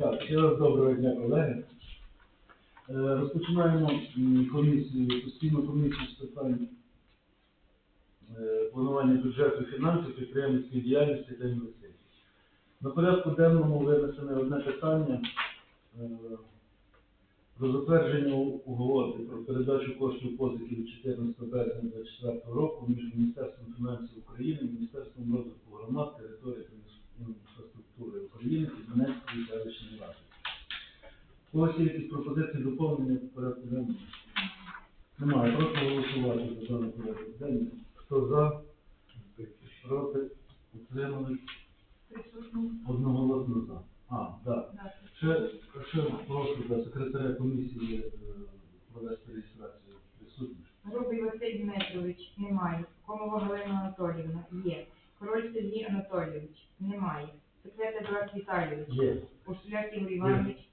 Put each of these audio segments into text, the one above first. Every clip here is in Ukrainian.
Так, ще раз доброго дня, колеги. Е, Розпочинаємо комісію, постійну комісію з питань е, планування бюджету, фінансів, підприємницької діяльності та інвестицій. На порядку денному винесене одне питання е, про затвердження угоди про передачу коштів позики від 14 березня 2024 року між Міністерством фінансів України, Міністерством розвитку громад, території та інфраструктури України і Донецької селищної ради. У є якісь пропозиції доповнення по порядку денному? Немає. Прошу голосувати за даний порядок денний. Хто за? Проти? Утримали? Одноголосно за. А, так. Ще, ще прошу да, секретаря комісії е, провести реєстрацію присутніх. Грубий Василь Дмитрович немає. Комова Галина Анатоліївна є. Король Сергій Анатолійович немає. Секретар Едуард Віталійович. Є. Ушляк Ігор Іванович.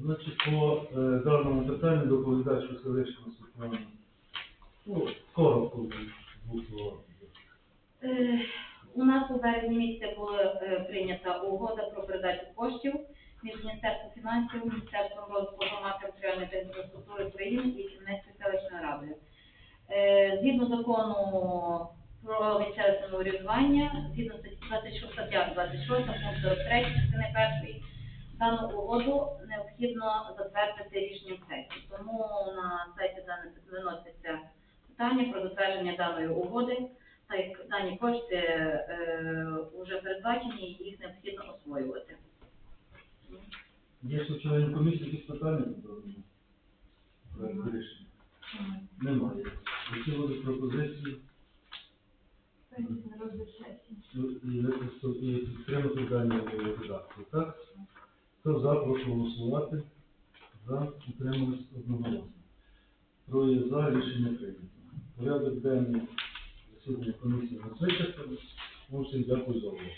Значить, по е, даному питанню доповідач Василишина Світлана. Ну, коротко, двох словах. Е, У нас у березні місяці була е, прийнята угода про передачу коштів між Міністерством фінансів, Міністерством розвитку громад територіальної та інфраструктури України і Кімнецькою селищною радою. Е, Згідно закону про місцеве самоврядування, згідно статті 26 стаття 26 пункт 43 частини першої, дану угоду необхідно затвердити рішенням сесії. Тому на сайті дане виноситься питання про затвердження даної угоди так як дані кошти е, вже передбачені, і їх необхідно освоювати. Є ще членів комісії якісь питання до рішення? Немає. Які будуть пропозиції? Ну, і і підтримати дані редакції, так? Хто за, голосувати. За, утримались одноголосно. Троє за, рішення прийнято. Порядок денний засідання комісії на всім дякую за увагу.